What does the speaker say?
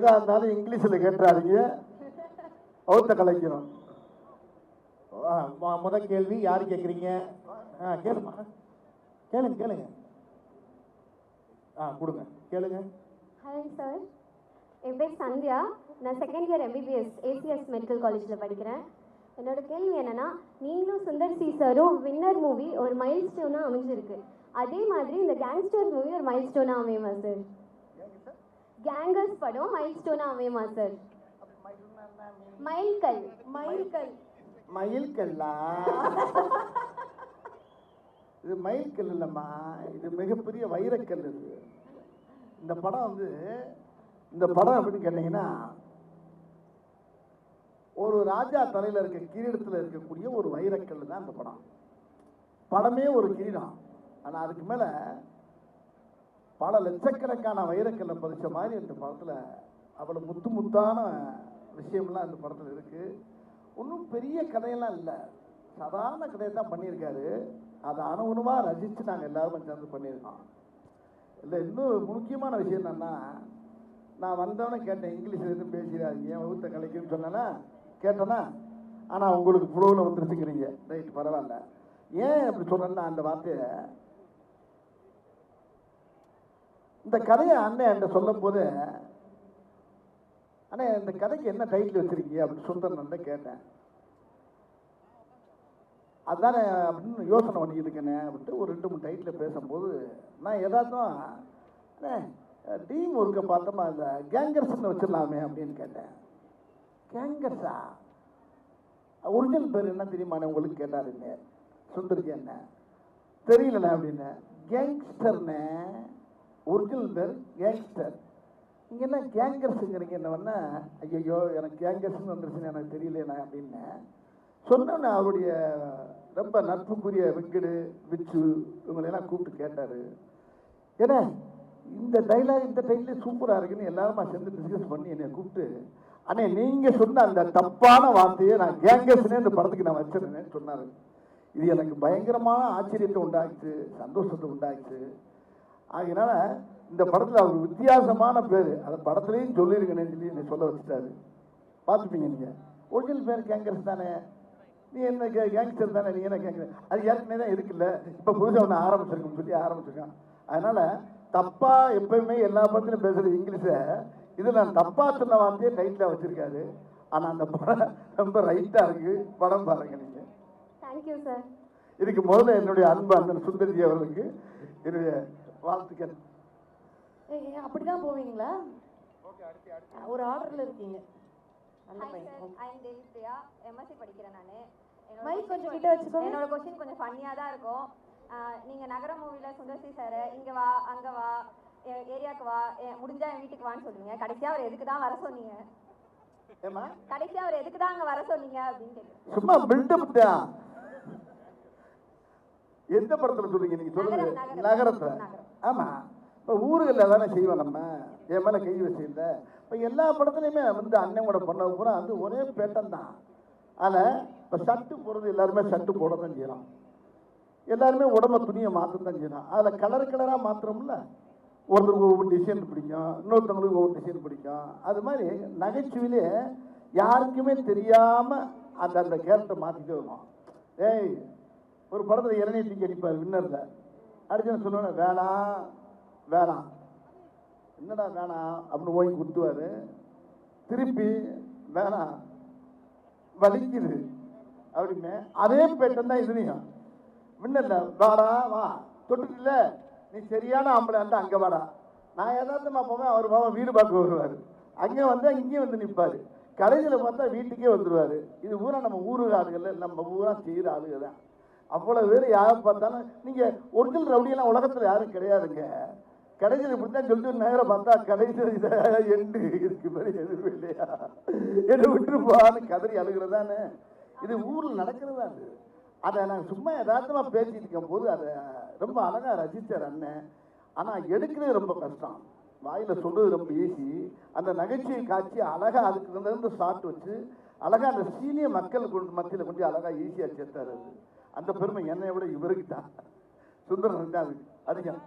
எதா இருந்தாலும் இங்கிலீஷில் கேட்டுறாதீங்க. அவுத்த கலைக்கிறோம் முத கேள்வி யார் கேட்குறீங்க ஆ கேளுமா. கேளுங்க கேளுங்க. ஆ கொடுங்க. கேளுங்க. ஹாய் சார் என் பேர் சந்தியா. நான் second year MBBS ACS medical காலேஜில் படிக்கிறேன். என்னோட கேள்வி என்னன்னா நீங்களும் சுந்தர் சி சாரும் வின்னர் மூவி ஒரு மைல் ஸ்டோனாக அமைஞ்சிருக்கு. அதே மாதிரி இந்த கேங்ஸ்டர் மூவி ஒரு மைல் ஸ்டோனாக அமையுமா சார் கேங்கர்ஸ் படம் மைல் ஸ்டோனாக அமையுமா சார் மைல்கல் மைல்கல் மயில்கல்லா? இது மயில்கல் இல்லைம்மா. இது மிகப்பெரிய வைரக்கல் இது. இந்த படம் வந்து இந்த படம் அப்படின்னு கேட்டிங்கன்னா ஒரு ராஜா தலையில் இருக்க கிரீடத்தில் இருக்கக்கூடிய ஒரு வைரக்கல் தான் இந்த படம். படமே ஒரு கிரீடம். ஆனால் அதுக்கு மேலே பல லட்சக்கணக்கான வைரக்கல்லை பதிச்ச மாதிரி இந்த படத்தில் அவ்வளோ முத்து முத்தான விஷயம்லாம் இந்த படத்தில் இருக்குது ஒன்றும் பெரிய கதையெல்லாம் இல்லை. சாதாரண கதையை தான் பண்ணியிருக்காரு. அதை அணுகுணமாக ரசித்து நாங்கள் எல்லாரும் சேர்ந்து பண்ணியிருக்கோம். இல்லை இன்னும் முக்கியமான விஷயம் என்னன்னா நான் வந்தவொடனே கேட்டேன் இங்கிலீஷில் எதுவும் பேசிடாதீங்க. வகுத்த கலைக்குன்னு சொன்னேன்னா கேட்டேன்னா ஆனால் உங்களுக்கு ஃப்ளோவில் வந்துருச்சுங்கிறீங்க. ரைட் பரவாயில்ல. ஏன் அப்படி சொன்னேன்னா அந்த வார்த்தையை இந்த கதையை அண்ணன் என்கிட்ட சொல்லும் போது அண்ணே இந்த கதைக்கு என்ன டைட்டில் வச்சிருக்கீங்க? அப்படின்னு சுந்தரன் கேட்டேன். அதானே அப்படின்னு யோசனை பண்ணிக்கிட்டு இருக்கேனே அப்படின்ட்டு ஒரு ரெண்டு மூணு டைட்டில் பேசும்போது நான் எதாச்சும் அண்ணே டீம் ஒர்க்கை பார்த்தோமா இந்த கேங்கர்ஸ்னு வச்சிடலாமே அப்படின்னு கேட்டேன். கேங்கர்ஸா? ஒரிஜினல் பேர் என்ன தெரியுமாண்ணே உங்களுக்கு கேட்டாருங்க சுந்தருக்கு என்ன தெரியலண்ணே அப்படின்னு. கேங்ஸ்டர்னே ஒரிஜினல் கேங்ஸ்டர். இங்கே என்ன கேங்கர்ஸுங்கிறீங்க என்ன பண்ண ஐயோ எனக்கு கேங்கர்ஸ்னு வந்துருச்சுன்னு எனக்கு தெரியலண்ணா அப்படின்னு சொன்னோன்னே அவருடைய ரொம்ப நட்புக்குரிய வெங்கடு விச்சு இவங்களெல்லாம் கூப்பிட்டு கேட்டார். ஏன்னா இந்த டைலாக் இந்த டைம்லேயே சூப்பராக இருக்குன்னு எல்லாருமா சேர்ந்து டிஸ்கஸ் பண்ணி என்னை கூப்பிட்டு அண்ணே நீங்கள் சொன்ன அந்த தப்பான வார்த்தையை நான் கேங்கர்ஸ்னே இந்த படத்துக்கு நான் வச்சிருந்தேன்னு சொன்னார். இது எனக்கு பயங்கரமான ஆச்சரியத்தை உண்டாக்குச்சு சந்தோஷத்தை உண்டாக்குச்சு. ஆகையினால இந்த படத்தில் அவர் வித்தியாசமான பேர். அந்த படத்துலேயும் சொல்லியிருக்கேன்னு சொல்லி என்னை சொல்ல வச்சுட்டாரு. பார்த்துப்பீங்க நீங்கள் ஒரிஜினல் பேர் கேங்கர்ஸ் தானே. நீ என்ன கே கேங்ஸ்டர் தானே நீ என்ன கேங்கர்? அது ஏற்கனவே தான் இருக்குல்ல. இப்போ புதுசாக ஒன்று ஆரம்பிச்சிருக்கோம்னு சொல்லி ஆரம்பிச்சிருக்கான். அதனால் தப்பாக எப்பயுமே எல்லா படத்துலையும் பேசுகிற இங்கிலீஷை. இது நான் தப்பாக சொன்ன வார்த்தையே டைட்டில் வச்சுருக்காரு. ஆனால் அந்த படம் ரொம்ப ரைட்டாக இருக்குது படம் பாருங்க நீங்கள் தேங்க்யூ சார் இதுக்கு முதல்ல என்னுடைய அன்பு அண்ணன் சுந்தர்ஜி அவர்களுக்கு என்னுடைய வாழ்த்துக்கள். அப்படிதான் போவீங்களா? ஒரு ஆர்டர்ல இருக்கீங்க. நல்ல பையன் sir I am Devipriya MSc படிக்கிறேன் நான். மைக் கொஞ்சம் கிட்ட வச்சுக்கோங்க. என்னோட கொஸ்டின் கொஞ்சம் ஃபன்னியாக தான் இருக்கும். நீங்க நகர மூவில சுந்தர்சி சார் இங்க வா அங்க வா ஏரியாக்கு வா முடிஞ்சா என் வீட்டுக்கு வான்னு சொல்லுவீங்க. கடைசியா அவர் எதுக்கு தான் வர சொன்னீங்க? ஏமா கடைசியா அவர் எதுக்கு தான் அங்க வர சொன்னீங்க அப்படின்னு சும்மா பில்டப் தான். எந்த படத்துல சொல்றீங்க நீங்க சொல்லுங்க. நகரம், நகரம். நகரத்துல ஆமாம் இப்போ ஊர்களில் தானே செய்வோம் நம்ம. என் மேலே கை வச்சிருந்த. இப்போ எல்லா படத்துலையுமே வந்து அண்ணன் கூட பண்ண பூரா வந்து ஒரே பேட்டன் தான் அதில் இப்போ ஷர்ட்டு போடுறது எல்லாருமே ஷர்ட்டு போட தான் செய்யலாம் எல்லாருமே உடம்ப துணியை மாற்ற தான் செய்யலாம் அதில் கலர் கலராக மாத்திரம்ல ஒருத்தருக்கு ஒவ்வொரு டிசைன் பிடிக்கும். இன்னொருத்தவங்களுக்கு ஒவ்வொரு டிசைன் பிடிக்கும். அது மாதிரி நகைச்சுவையிலே யாருக்குமே தெரியாமல் அந்த அந்த கேரக்டர் மாற்றிட்டு வருவோம் ஏய் ஒரு படத்தில் இளநீர் தூக்கி அடிப்பார் வின்னரில் அர்ஜுன் சொன்னோன்னே வேணாம் வேணாம் என்னடா வேணாம் அப்படின்னு ஓங்கி குத்துவார். திருப்பி வேணாம் வலிக்குது. அப்படின்னு அதே பேட்டன் தான் இதுலையும். முன்னல்ல வாடா வா. தொட்டுல நீ சரியான ஆம்பளை இருந்தா அங்கே வாடா. நான் யதார்த்தமா போவேன் அவர் மாமா வீடு பார்க்க வருவார். அங்கே வந்தால் இங்கேயும் வந்து நிற்பார் கடைசியில் பார்த்தா வீட்டுக்கே வந்துடுவார் இது பூரா நம்ம ஊரு ஆளுகள் நம்ம ஊராக செய்கிற ஆளுகள் தான் அவ்வளோ பேர் யாரை பார்த்தாலும் நீங்கள் ஒரிஜினல் ரவுடியெல்லாம் உலகத்தில் யாரும் கிடையாதுங்க. கடைசியில் இப்படி தான் சொல்லிட்டு நேரம் பார்த்தா கடைசியில் இதை எண்டு இருக்கு மாதிரி எதுவும் இல்லையா? என்னை விட்டுருப்பான்னு கதறி அழுகிறதானே இது ஊரில் நடக்கிறதா அது? அதை நான் சும்மா யதார்த்தமாக பேசிட்டு இருக்கும் போது அதை ரொம்ப அழகாக ரசித்தார் அண்ணன். ஆனால் எடுக்கிறது ரொம்ப கஷ்டம். வாயில் சொல்றது ரொம்ப ஈஸி அந்த நகைச்சுவை காட்சி அழகாக அதுக்கு இருந்து ஷார்ட் வச்சு அழகாக அந்த சீனியர் மக்கள் கொண்டு மத்தியில் கொண்டு அழகாக ஈஸியாக சேர்த்தாரு அது. அந்த பெருமை என்னை விட இவருக்கு தான் சுந்தரம் ரெண்டாவது அதிகம்